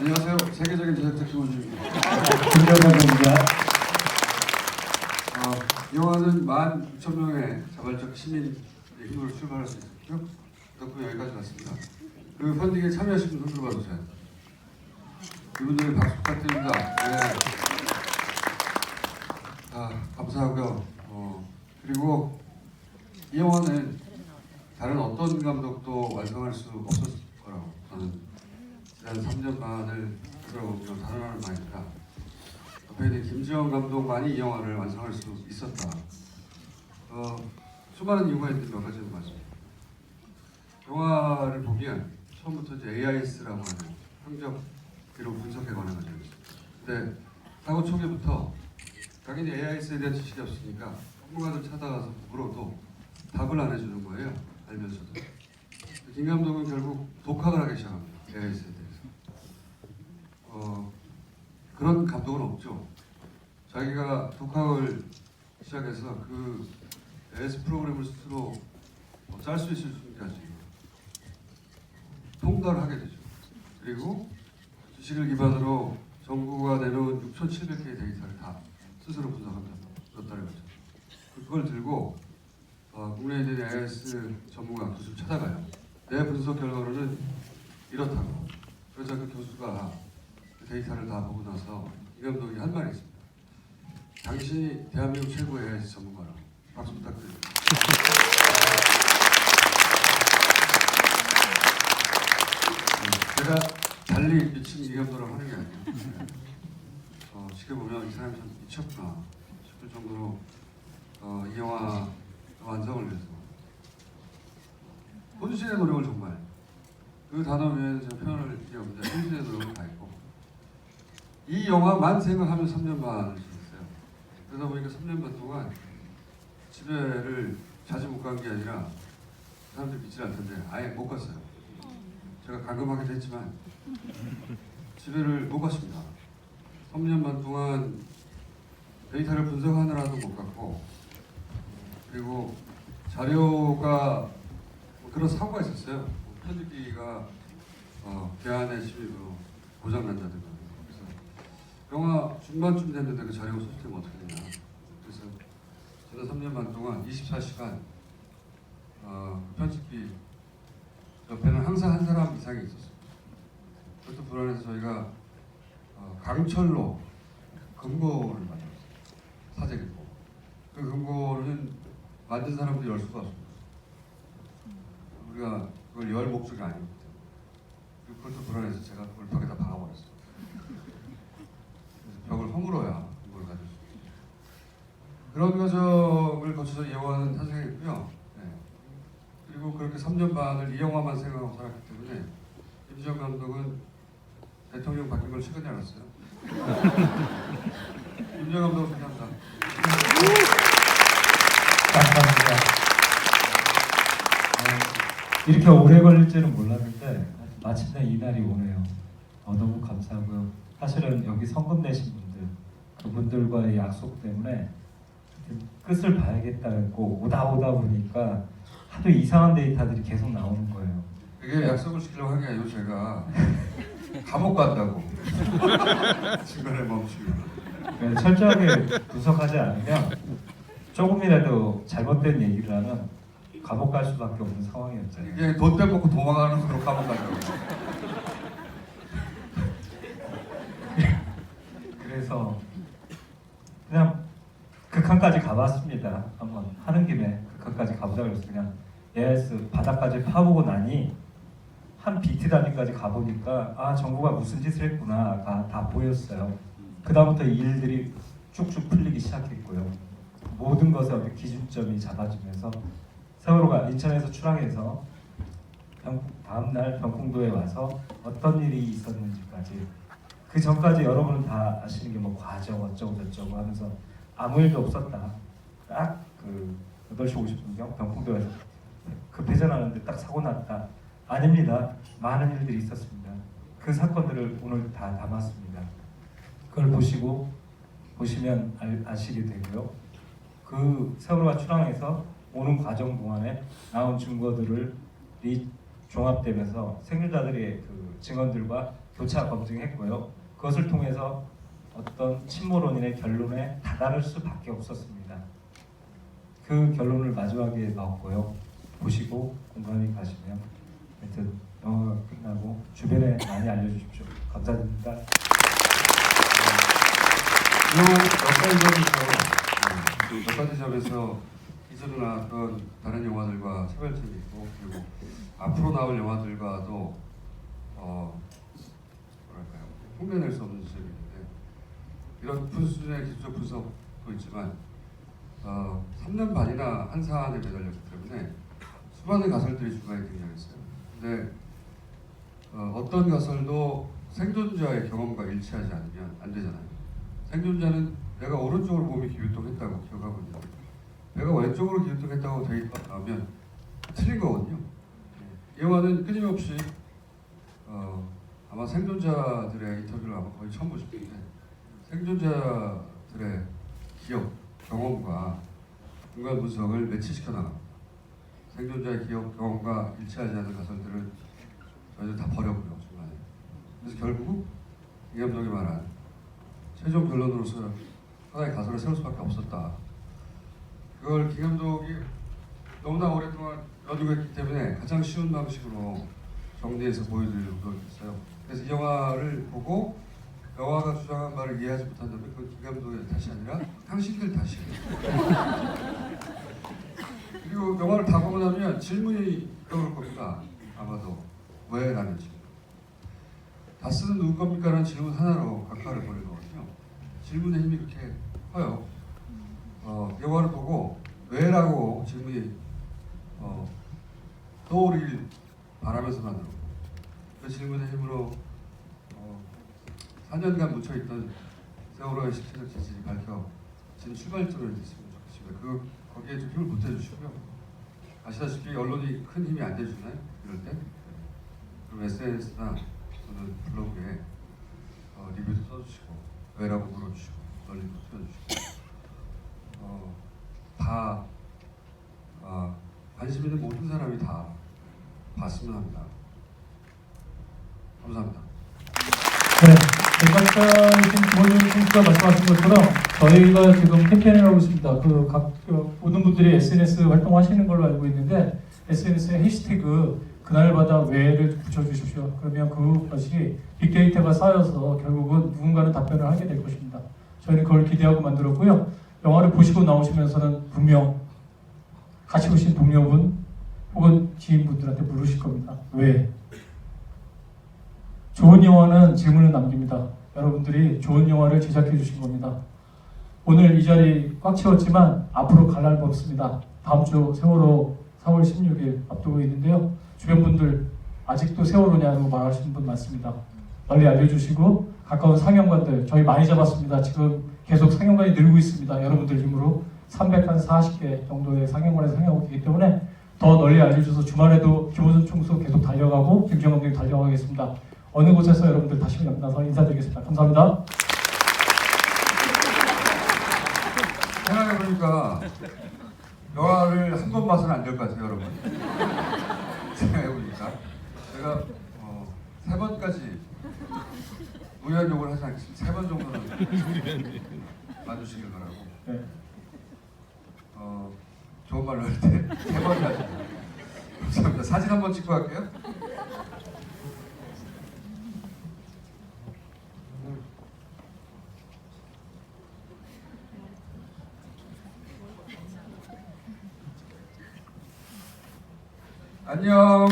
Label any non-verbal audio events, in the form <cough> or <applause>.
안녕하세요. 세계적인 제작자 김원주입니다. 김정관 기자. 어, 이 영화는 16,000명의 자발적 시민의 힘으로 출발할 수 있었죠. 덕분에 여기까지 왔습니다. 그 펀딩에 참여하신 분 손들어 봐주세요. 이분들 박수 부탁드립니다. 네. 아, 감사하고요. 어, 그리고 이 영화는 다른 어떤 감독도 완성할 수 없었을 거라고 저는 지난 3년 반을 들어오며 단언하는 바입니다. 옆에 있는 김지영 감독만이 이 영화를 완성할 수 있었다. 어, 수많은 이유가 있는데 몇 가지를 말씀드립니다. 영화를 보면 처음부터 이제 AIS라고 하는 행적 기록 분석에 관한 것이 있습니다. 근데 사고 초기부터 당연히 AIS에 대한 지식이 없으니까 전문가들 찾아가서 물어도 답을 안 해주는 거예요. 알면서도. 김 감독은 결국 독학을 하기 시작합니다. AIS에. 어, 그런 감독은 없죠. 자기가 독학을 시작해서 그 AS 프로그램을 스스로 어, 짤수 있을 수까지 통달을 하게 되죠. 그리고 지식을 기반으로 정부가 내놓은 6,700개의 데이터를 다 스스로 분석합니다. 몇 달에 걸쳐. 그걸 들고 어, 국내에 있는 AS 전문가 교수를 찾아가요. 내 분석 결과로는 이렇다고. 그러자 그 교수가 그 데이터를 다 보고 나서 이 감독이 한 말이 있습니다. 당신이 대한민국 최고의 전문가라. 박수 부탁드립니다. 네, 제가 달리 미친 이 감독을 하는 게 아니에요. 어, 지켜보면 이 사람이 참 미쳤구나 싶을 정도로 어, 이 영화 완성을 위해서 혼신의 노력을 정말 그 단어 외에는 제가 표현할 게 없는데 혼신의 노력을 다했고 이 영화 만 생각하면 3년 반을 지냈어요. 그러다 보니까 3년 반 동안 집에를 자주 못 간 게 아니라 사람들이 믿지 않을 텐데 아예 못 갔어요. 제가 감금하기도 했지만 집에를 못 갔습니다. 3년 반 동안 데이터를 분석하느라도 못 갔고 그리고 자료가 뭐 그런 사고가 있었어요. 뭐 편집기가 어, 개안의 심의로 고장난다든가 영화 중반쯤 됐는데 그 자료 시스템 어떻게 되냐 그래서 지난 3년 반 동안 24시간 어, 그 편집기 옆에는 항상 한 사람 이상이 있었어요. 그것도 불안해서 저희가 어, 강철로 금고를 만들었어요. 사제 금고. 그 금고는 만든 사람도 열 수가 없습니다. 우리가 그걸 열 목적이 아니기 때문에. 그것도 불안해서 제가 그걸 벽에다 박아버렸어요. 허물어야 금고를 가질 수. 그런 과정을 거쳐서 이 영화는 탄생했고요. 네. 그리고 그렇게 3년 반을 이 영화만 생각하고 살았기 때문에 임지영 감독은 대통령 바뀐 걸 최근에 알았어요. <laughs> 임지영 감독 감사합니다. 감사합니다. 어, 이렇게 오래 걸릴 줄은 몰랐는데 마침내 이날이 오네요. 어, 너무 감사하고요. 사실은 여기 성금 내신 분들 그분들과의 약속 때문에 끝을 봐야겠다고 오다 오다 보니까 하도 이상한 데이터들이 계속 나오는 거예요. 이게 약속을 지키려고 한 게 아니고 제가 감옥 간다고 중간에 <laughs> 멈추고 그래서 철저하게 분석하지 않으면 조금이라도 잘못된 얘기를 하면 감옥 갈 수밖에 없는 상황이었잖아요. 이게 돈 빼먹고 도망가는 거로 감옥 간다고 <laughs> 그래서 극한까지 가봤습니다. 한번 하는 김에 극한까지 가보자 그래서 그냥 AS 바닥까지 파보고 나니 한 비트 단위까지 가보니까 아 정부가 무슨 짓을 했구나가 다 보였어요. 그 다음부터 일들이 쭉쭉 풀리기 시작했고요. 모든 것에 어떤 기준점이 잡아지면서 세월호가 인천에서 출항해서 병- 다음 날 병풍도에 와서 어떤 일이 있었는지까지 그 전까지 여러분은 다 아시는 게 뭐 과정 어쩌고 저쩌고 하면서 아무 일도 없었다. 딱그 8시 50분경 병풍도에서 급회전하는데 딱 사고 났다. 아닙니다. 많은 일들이 있었습니다. 그 사건들을 오늘 다 담았습니다. 그걸 보시고 보시면 알, 아시게 되고요. 그 세월호가 출항해서 오는 과정 동안에 나온 증거들을 이 종합되면서 생존자들의 그 증언들과 교차 검증했고요. 그것을 통해서 어떤 침몰원인의 결론에 다다를 수밖에 없었습니다. 그 결론을 마지막에 넣었고요. 보시고 공감이 가시면 하여튼 영화가 끝나고 주변에 많이 알려주십시오. 감사드립니다. 몇 가지 점에서 기존에 나왔던 다른 영화들과 차별점이 있고 그리고 앞으로 나올 영화들과도 어 뭐랄까요 흉내낼 수 없는 높은 수준의 기술적 분석도 있지만 어 3년 반이나 한 사안에 매달렸기 때문에 수많은 가설들이 중간에 등장했어요. 근데 어, 어떤 가설도 생존자의 경험과 일치하지 않으면 안 되잖아요. 생존자는 내가 오른쪽으로 몸이 기울동했다고 기억하고 있는데 내가 왼쪽으로 기울동했다고 대입하면 틀린 거거든요. 이 영화는 끊임없이 어, 아마 생존자들의 인터뷰를 아마 거의 처음 보실 텐데 생존자들의 기억, 경험과 중간 분석을 매치시켜 나갑니다. 생존자의 기억, 경험과 일치하지 않는 가설들을 저희들 다 버렸고요 중간에. 그래서 결국 이 감독이 말한 최종 결론으로서 하나의 가설을 세울 수밖에 없었다. 그걸 김 감독이 너무나 오랫동안 연구했기 때문에 가장 쉬운 방식으로 정리해서 보여드리려고 노력했어요. 그래서 이 영화를 보고 영화가 주장한 말을 이해하지 못한다면 그건 김 감독의 탓이 아니라 당신들 탓이에요. <laughs> 그리고 영화를 다 보고 나면 질문이 떠오를 겁니다. 아마도 왜 라는 질문. 다스는 누구 겁니까? 라는 질문 하나로 각하를 보는 거거든요. 질문의 힘이 그렇게 커요. 어, 영화를 보고 왜라고 질문이 어, 떠오르길 바라면서 만들었고 그 질문의 힘으로 어, 4년간 묻혀있던 세월호의 실체적 지질이 밝혀진 출발점을 됐으면 좋겠습니다. 그 거기에 좀 힘을 못 해 주시고요. 아시다시피 언론이 큰 힘이 안 돼주나요? 이럴 때? 그럼 SNS나 또는 블로그에 어, 리뷰도 써주시고 왜라고 물어주시고 널리도 틀어주시고 어, 다 어, 관심 있는 모든 사람이 다 봤으면 합니다. 감사합니다. 네, 지금 김원준 선수가 말씀하신 것처럼 저희가 지금 캠페인을 하고 있습니다. 그 각 모든 분들이 SNS 활동하시는 걸로 알고 있는데 SNS에 해시태그 그날마다 왜를 붙여주십시오. 그러면 그것이 빅데이터가 쌓여서 결국은 누군가는 답변을 하게 될 것입니다. 저희는 그걸 기대하고 만들었고요. 영화를 보시고 나오시면서는 분명 같이 오신 동료분 혹은 지인분들한테 물으실 겁니다. 왜? 좋은 영화는 질문을 남깁니다. 여러분들이 좋은 영화를 제작해 주신 겁니다. 오늘 이 자리 꽉 채웠지만 앞으로 갈날 없습니다. 다음 주 세월호 4월 16일 앞두고 있는데요. 주변 분들 아직도 세월호냐고 말하시는 분 많습니다. 널리 알려주시고 가까운 상영관들 저희 많이 잡았습니다. 지금 계속 상영관이 늘고 있습니다. 여러분들 힘으로 340개 정도의 상영관에 상영하고 있기 때문에 더 널리 알려줘서 주말에도 김호준 총수 계속 달려가고 김정 감독이 달려가겠습니다. 어느 곳에서 여러분들 다시 만나서 인사드리겠습니다. 감사합니다. 생각해보니까 영화를 한 번 봐서는 안 될 것 같아요, 여러분. 생각해보니까 제가 어, 세 번까지 무리한 욕을 하지 않겠습니다. 세 번 정도는 봐주시길 바라고 네. 어, 좋은 말로 할 때 세 번까지 감사합니다. 사진 한 번 찍고 갈게요. 안녕.